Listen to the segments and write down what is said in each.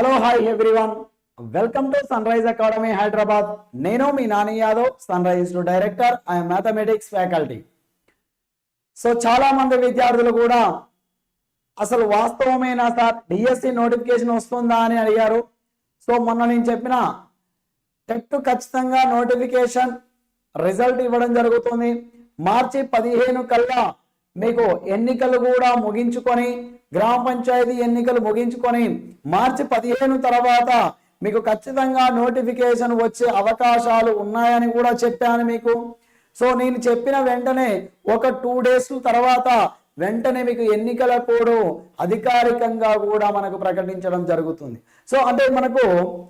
Hello hi everyone welcome to Sunrise Academy Hyderabad నేను మీ Nani Yadav Sunrise director I'm mathematics faculty so చాలా మంది విద్యార్థులు కూడా అసలు వాస్తవమేనా సార్ డిఎస్సి నోటిఫికేషన్ వస్తుందా అని అడిగారు సో మొన్న నేను చెప్పిన టెట్ ఖచ్చితంగా నోటిఫికేషన్ రిజల్ట్ ఇవ్వడం జరుగుతుంది మార్చి పదిహేను కల్లా మీకు ఎన్నికలు కూడా ముగించుకొని గ్రామ పంచాయతీ ఎన్నికలు ముగించుకొని మార్చి పదిహేను తర్వాత మీకు ఖచ్చితంగా నోటిఫికేషన్ వచ్చే అవకాశాలు ఉన్నాయని కూడా చెప్పాను మీకు. సో నేను చెప్పిన వెంటనే ఒక టూ డేస్ తర్వాత వెంటనే మీకు ఎన్నికల కోడ్ అధికారికంగా కూడా మనకు ప్రకటించడం జరుగుతుంది. సో అంటే మనకు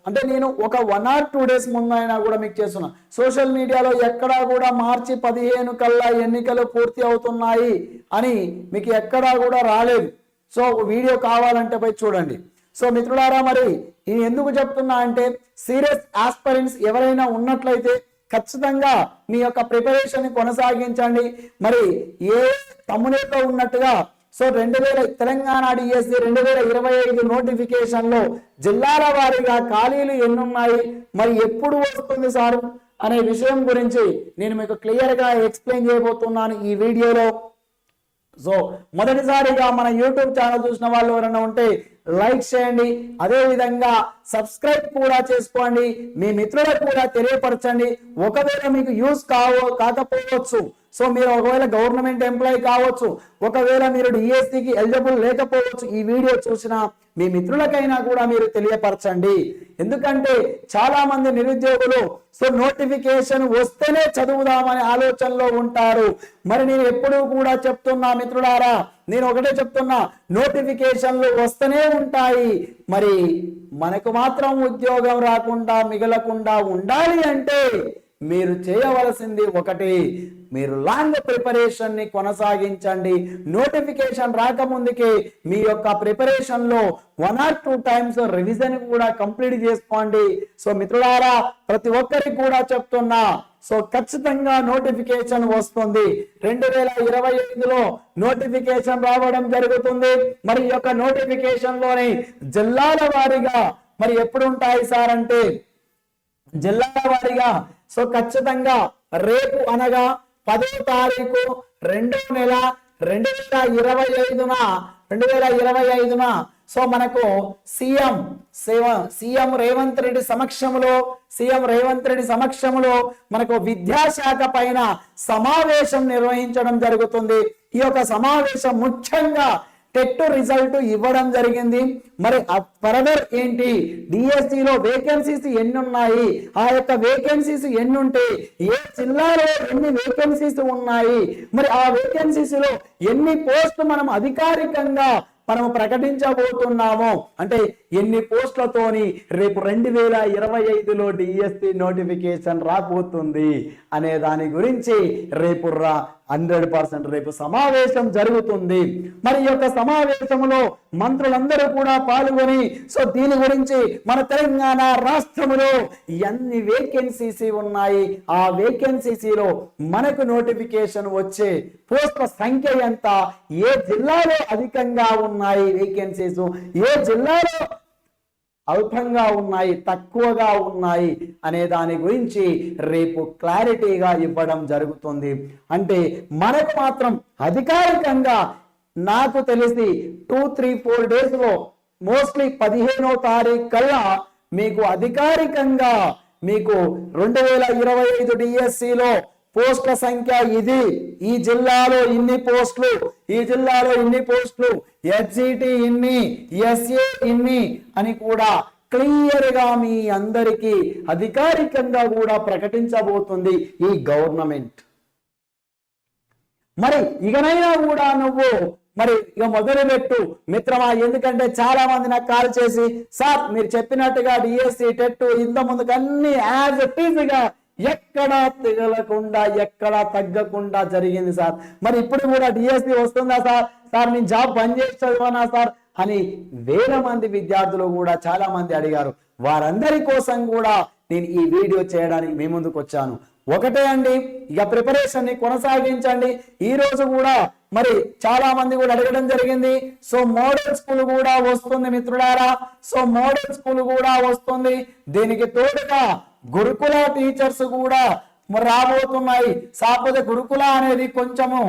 అంటే నేను ఒక వన్ ఆర్ టూ డేస్ ముందైనా కూడా మీకు చేస్తున్నా. సోషల్ మీడియాలో ఎక్కడా కూడా మార్చి పదిహేను కల్లా ఎన్నికలు పూర్తి అవుతున్నాయి అని మీకు ఎక్కడా కూడా రాలేదు. సో వీడియో కావాలంటే పోయి చూడండి. సో మిత్రులారా మరి నేను ఎందుకు చెప్తున్నా అంటే సీరియస్ ఆస్పరెంట్స్ ఎవరైనా ఉన్నట్లయితే ఖచ్చితంగా మీ యొక్క ప్రిపరేషన్ కొనసాగించండి. మరి ఏ తమ్మునేలో ఉన్నట్టుగా సో రెండు వేల తెలంగాణ డిఎస్సి రెండు వేల ఇరవై ఐదు నోటిఫికేషన్లో జిల్లాల వారీగా ఖాళీలు ఎన్నున్నాయి. మరి ఎప్పుడు వస్తుంది సారు? అనే విషయం గురించి నేను మీకు క్లియర్గా ఎక్స్ప్లెయిన్ చేయబోతున్నాను ఈ వీడియోలో. సో మొదటిసారిగా మన యూట్యూబ్ ఛానల్ చూసిన వాళ్ళు ఎవరైనా ఉంటే లైక్ చేయండి. అదే విధంగా సబ్స్క్రైబ్ కూడా చేసుకోండి. మీ మిత్రులకు కూడా తెలియపరచండి. ఒకవేళ మీకు యూస్ కావ కాకపోవచ్చు సో మీరు ఒకవేళ గవర్నమెంట్ ఎంప్లాయీ కావచ్చు ఒకవేళ మీరు డిఎస్సికి ఎలిజిబుల్ లేకపోవచ్చు ఈ వీడియో చూసిన మీ మిత్రులకైనా కూడా మీరు తెలియపరచండి. ఎందుకంటే చాలా మంది నిరుద్యోగులు సో నోటిఫికేషన్ వస్తేనే చదువుదామనే ఆలోచనలో ఉంటారు. మరి నేను ఎప్పుడూ కూడా చెప్తున్నా మిత్రులారా నేను ఒకటే చెప్తున్నా నోటిఫికేషన్లు వస్తూనే ఉంటాయి. మరి మనకు మాత్రం ఉద్యోగం రాకుండా మిగలకుండా ఉండాలి అంటే మీరు చేయవలసింది ఒకటి మీరు లాంగ్ ప్రిపరేషన్ని కొనసాగించండి. నోటిఫికేషన్ రాకముందుకే మీ యొక్క ప్రిపరేషన్లో one or two times revision కూడా కంప్లీట్ చేసుకోండి. సో మిత్రులారా ప్రతి ఒక్కరికి కూడా చెప్తున్నా సో ఖచ్చితంగా నోటిఫికేషన్ వస్తుంది. రెండు వేల ఇరవై ఐదులో నోటిఫికేషన్ రావడం జరుగుతుంది. మరి యొక్క నోటిఫికేషన్లోని జిల్లాల వారీగా మరి ఎప్పుడు ఉంటాయి సార్ అంటే జిల్లాల వారీగా సో ఖచ్చితంగా రేపు అనగా పదో తారీఖు రెండో నెల రెండు వేల ఇరవై ఐదున రెండు వేల ఇరవై ఐదున. సో మనకు సీఎం సేవ సీఎం రేవంత్ రెడ్డి సమక్షంలో సీఎం రేవంత్ రెడ్డి సమక్షంలో మనకు విద్యాశాఖ పైన సమావేశం నిర్వహించడం జరుగుతుంది. ఈ యొక్క సమావేశం ముఖ్యంగా టెట్ రిజల్ట్ ఇవ్వడం జరిగింది. మరి ఫర్దర్ ఏంటి? డిఎస్సిలో వేకెన్సీస్ ఎన్ని ఉన్నాయి ఆ యొక్క వేకెన్సీస్ ఎన్ని ఉంటే ఏ జిల్లాలో ఎన్ని వేకెన్సీస్ ఉన్నాయి? మరి ఆ వేకెన్సీస్లో ఎన్ని పోస్టులు మనం అధికారికంగా మనం ప్రకటించబోతున్నాము? అంటే ఎన్ని పోస్టులతోని రేపు రెండు వేల ఇరవై ఐదులో డిఎస్సి నోటిఫికేషన్ రాబోతుంది అనే దాని గురించి రేపు రా హండ్రెడ్ పర్సెంట్ రేపు సమావేశం జరుగుతుంది. మరి యొక్క సమావేశంలో మంత్రులందరూ కూడా పాల్గొని సో దీని గురించి మన తెలంగాణ రాష్ట్రములో ఎన్ని వేకెన్సీస్ ఉన్నాయి? ఆ వేకెన్సీలో మనకు నోటిఫికేషన్ వచ్చే పోస్టుల సంఖ్య ఎంత? ఏ జిల్లాలో అధికంగా ఉన్నాయి వేకెన్సీస్ ఏ జిల్లాలో అల్పంగా ఉన్నాయి తక్కువగా ఉన్నాయి అనే దాని గురించి రేపు క్లారిటీగా ఇవ్వడం జరుగుతుంది. అంటే మనకు మాత్రం అధికారికంగా నాకు తెలిసి టూ త్రీ ఫోర్ డేస్లో మోస్ట్లీ పదిహేనో తారీఖు కల్లా మీకు అధికారికంగా మీకు రెండు వేల ఇరవై ఐదు డిఎస్సిలో పోస్టుల సంఖ్య ఇది. ఈ జిల్లాలో ఇన్ని పోస్టులు ఈ జిల్లాలో ఇన్ని పోస్టులు హెచ్జిటి ఇన్ని ఎస్ఏ ఇన్ని అని కూడా క్లియర్గా మీ అందరికీ అధికారికంగా కూడా ప్రకటించబోతుంది ఈ గవర్నమెంట్. మరి ఇకనైనా కూడా నువ్వు మరి ఇక మొదలుపెట్టు. మిత్రమా ఎందుకంటే చాలా మంది నాకు కాల్ చేసి సార్ మీరు చెప్పినట్టుగా డిఎస్సి టెట్ ఇంత ముందుకు అన్ని యాజ్ ఇట్గా ఎక్కడా తిగలకుండా ఎక్కడా తగ్గకుండా జరిగింది సార్. మరి ఇప్పుడు కూడా డిఎస్సి వస్తుందా సార్? సార్ నేను జాబ్ బంద్ చేసి చదివానా సార్? అని వేల మంది విద్యార్థులు కూడా చాలా మంది అడిగారు. వారందరి కోసం కూడా నేను ఈ వీడియో చేయడానికి మీ ముందుకు వచ్చాను. ఒకటే అండి ఇక ప్రిపరేషన్ని కొనసాగించండి. ఈ రోజు కూడా మరి చాలా మంది కూడా అడగడం జరిగింది. సో మోడల్ స్కూల్ కూడా వస్తుంది మిత్రుడారా సో మోడల్ స్కూల్ కూడా వస్తుంది. దీనికి తోడుగా గురుకుల టీచర్స్ కూడా రాబోతున్నాయి. కాకపోతే గురుకుల అనేది కొంచెము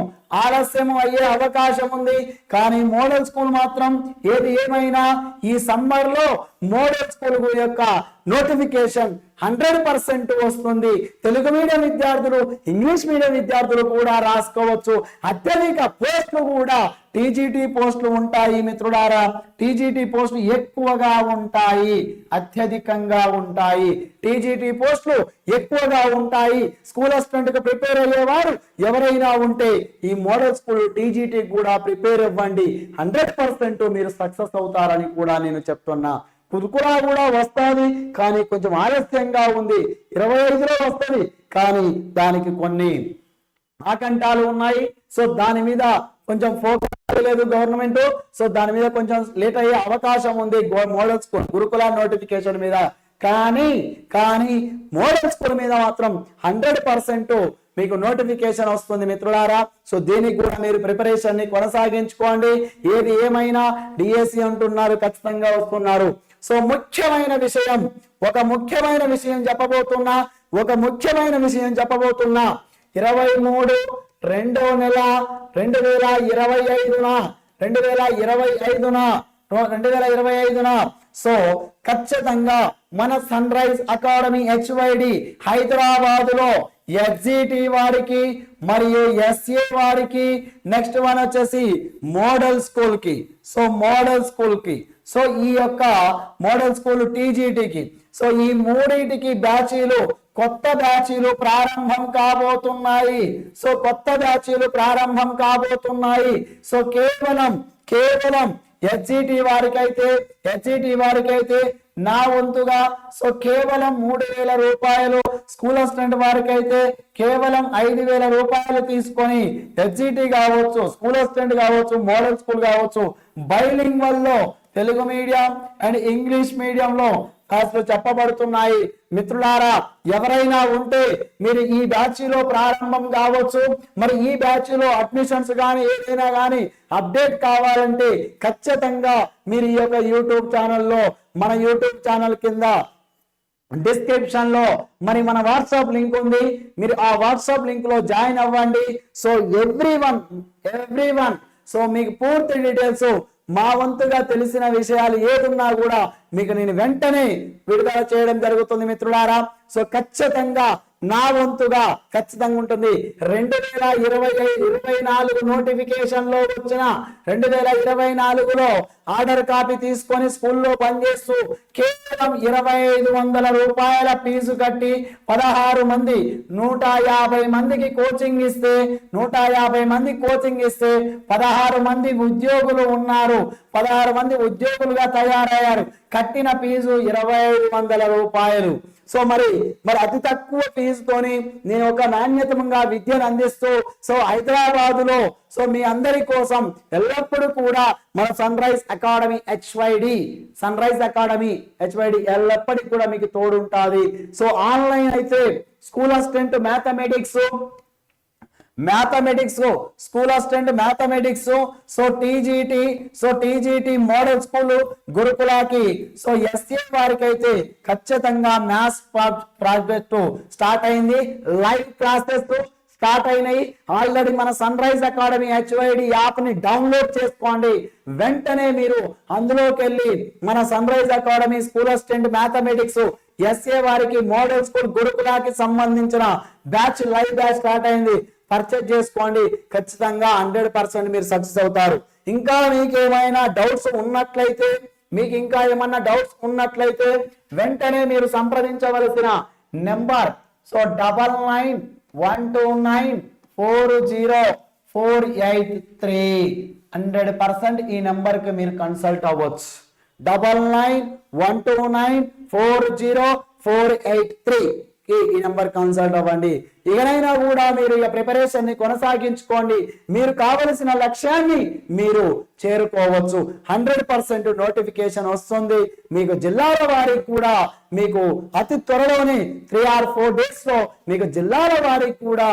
ఆలస్యం అయ్యే అవకాశం ఉంది. కానీ మోడల్ స్కూల్ మాత్రం ఏది ఏమైనా ఈ సమ్మర్లో మోడల్ స్కూల్ యొక్క నోటిఫికేషన్ హండ్రెడ్ పర్సెంట్ వస్తుంది. తెలుగు మీడియం విద్యార్థులు ఇంగ్లీష్ మీడియం విద్యార్థులు కూడా రాసుకోవచ్చు. అత్యధిక పోస్టులు కూడా టీజీటీ పోస్టులు ఉంటాయి మిత్రుడారా టీజీటీ పోస్టులు ఎక్కువగా ఉంటాయి. అత్యధికంగా ఉంటాయి. టీజీటీ పోస్టులు ఎక్కువగా ఉంటాయి. స్కూల్ అసిస్టెంట్కు ప్రిపేర్ అయ్యేవారు ఎవరైనా ఉంటే ఈ మోడల్ స్కూల్ టీజీటీ కూడా ప్రిపేర్ ఇవ్వండి హండ్రెడ్ పర్సెంట్ మీరు సక్సెస్ అవుతారని కూడా నేను చెప్తున్నా. పుదుకులా కూడా వస్తుంది కానీ కొంచెం ఆలస్యంగా ఉంది. ఇరవై ఐదులో వస్తుంది కానీ దానికి కొన్ని ఆకంఠాలు ఉన్నాయి. సో దాని మీద కొంచెం ఫోకస్ లేదు గవర్నమెంట్ సో దాని మీద కొంచెం లేట్ అయ్యే అవకాశం ఉంది. మోడల్ స్కూల్ గురుకుల నోటిఫికేషన్ మీద. కానీ కానీ మోడల్ స్కూల్ మీద మాత్రం హండ్రెడ్ పర్సెంట్ మీకు నోటిఫికేషన్ వస్తుంది మిత్రులారా. సో దీనికి కూడా మీరు ప్రిపరేషన్ని కొనసాగించుకోండి. ఏది ఏమైనా డిఎస్సి అంటున్నారు ఖచ్చితంగా వస్తున్నారు. సో ముఖ్యమైన విషయం ఒక ముఖ్యమైన విషయం చెప్పబోతున్నా ఒక ముఖ్యమైన విషయం చెప్పబోతున్నా. ఇరవై మూడు రెండో నెల రెండు వేల ఇరవై ఐదున రెండు వేల ఇరవై ఐదున రెండు వేల ఇరవై ఐదున. సో ఖచ్చితంగా మన సన్ రైజ్ అకాడమీ హెచ్వైడి హైదరాబాద్లో ఎగ్జిటి వారికి మరియు ఎస్ఏ వారికి నెక్స్ట్ వన్ వచ్చేసి మోడల్ స్కూల్కి సో మోడల్ స్కూల్కి సో ఈ యొక్క మోడల్ స్కూల్ టీజీటీకి సో ఈ మూడింటికి బ్యాచీలు కొత్త బ్యాచీలు ప్రారంభం కాబోతున్నాయి. సో కొత్త బ్యాచీలు ప్రారంభం కాబోతున్నాయి. సో కేవలం కేవలం హెచ్ఈటి వారికైతే హెచ్ఈటి వారికైతే నా వంతుగా సో కేవలం మూడు వేల రూపాయలు స్కూల్ అసిస్టెంట్ వారికైతే కేవలం ఐదు వేల రూపాయలు తీసుకొని హెచ్ఈటి కావచ్చు స్కూల్ అసిస్టెంట్ కావచ్చు మోడల్ స్కూల్ కావచ్చు బైలింగ్ వల్ల తెలుగు మీడియం అండ్ ఇంగ్లీష్ మీడియంలో క్లాసులు చెప్పబడుతున్నాయి. మిత్రులారా ఎవరైనా ఉంటే మీరు ఈ బ్యాచ్లో ప్రారంభం కావచ్చు. మరి ఈ బ్యాచ్లో అడ్మిషన్స్ కానీ ఏదైనా కానీ అప్డేట్ కావాలంటే ఖచ్చితంగా మీరు ఈ యొక్క యూట్యూబ్ ఛానల్లో మన యూట్యూబ్ ఛానల్ కింద డిస్క్రిప్షన్లో మరి మన వాట్సాప్ లింక్ ఉంది. మీరు ఆ వాట్సాప్ లింక్లో జాయిన్ అవ్వండి. So every one every one so మీకు పూర్తి డీటెయిల్స్ మా వంతుగా తెలిసిన విషయాలు ఏదున్నా కూడా మీకు నేను వెంటనే విడుదల చేయడం జరుగుతుంది మిత్రులారా. సో ఖచ్చితంగా నా వంతుగా ఖచ్చితంగా ఉంటుంది. రెండు వేల ఇరవై ఇరవై నాలుగు నోటిఫికేషన్లో వచ్చిన రెండు వేల ఇరవై నాలుగులో ఆర్డర్ కాపీ తీసుకొని స్కూల్లో పనిచేస్తూ కేవలం ఇరవై ఐదు వందల రూపాయల ఫీజు కట్టి పదహారు మంది నూట యాభై మందికి కోచింగ్ ఇస్తే నూట యాభై మంది కోచింగ్ ఇస్తే పదహారు మంది ఉద్యోగులు ఉన్నారు. పదహారు మంది ఉద్యోగులుగా తయారయ్యారు. కట్టిన ఫీజు ఇరవై ఐదు వందల రూపాయలు. సో మరి మరి అతి తక్కువ ఫీజుతోని నేను ఒక నాణ్యతంగా విద్యను అందిస్తూ సో హైదరాబాద్లో సో మీ అందరి కోసం ఎల్లప్పుడూ కూడా మన Sunrise Academy HYD Sunrise Academy HYD ఎల్లప్పటికీ కూడా మీకు తోడుంటాది. సో ఆన్లైన్ అయితే school assistant mathematics mathematics school assistant mathematics so TGT so TGT model school గురుకులాకి so SA వారికి అయితే ఖచ్చితంగా మ్యాథ్స్ ప్రాజెక్ట్ స్టార్ట్ అయింది. లైవ్ క్లాసెస్ స్టార్ట్ అయినాయి. ఆల్రెడీ మన సన్ రైజ్ అకాడమీ హెచ్వైడి యాప్ని డౌన్లోడ్ చేసుకోండి. వెంటనే మీరు అందులోకి వెళ్ళి మన Sunrise Academy school assistant mathematics SA వారికి మోడల్ స్కూల్ గురుకులాకి సంబంధించిన బ్యాచ్ లైవ్ బ్యాచ్ స్టార్ట్ అయింది. పర్చేజ్ చేసుకోండి. ఖచ్చితంగా హండ్రెడ్ పర్సెంట్ మీరు సక్సెస్ అవుతారు. ఇంకా మీకు ఏమైనా డౌట్స్ ఉన్నట్లయితే మీకు ఇంకా ఏమన్నా డౌట్స్ ఉన్నట్లయితే వెంటనే మీరు సంప్రదించవలసిన number so double nine one two nine four zero four eight three hundred percent ఈ నెంబర్కి మీరు కన్సల్ట్ అవ్వచ్చు. Double nine one two nine four zero four eight three కి ఈ నెంబర్ కన్సల్ట్ అవ్వండి. ఇకనైనా కూడా మీరు ఇక ప్రిపరేషన్ని కొనసాగించుకోండి. మీరు కావలసిన లక్ష్యాన్ని మీరు చేరుకోవచ్చు. హండ్రెడ్ పర్సెంట్ నోటిఫికేషన్ వస్తుంది. మీకు జిల్లాల వారికి కూడా మీకు అతి త్వరలోనే త్రీ ఆర్ ఫోర్ డేస్లో మీకు జిల్లాల వారికి కూడా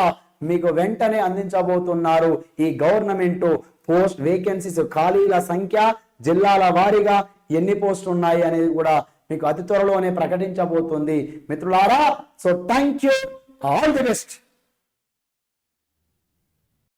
మీకు వెంటనే అందించబోతున్నారు. ఈ గవర్నమెంట్ పోస్ట్ వేకెన్సీస్ ఖాళీల సంఖ్య జిల్లాల వారీగా ఎన్ని పోస్టులు ఉన్నాయి అనేది కూడా మీకు అతి త్వరలోనే ప్రకటించబోతుంది. మిత్రులారా so thank you all the best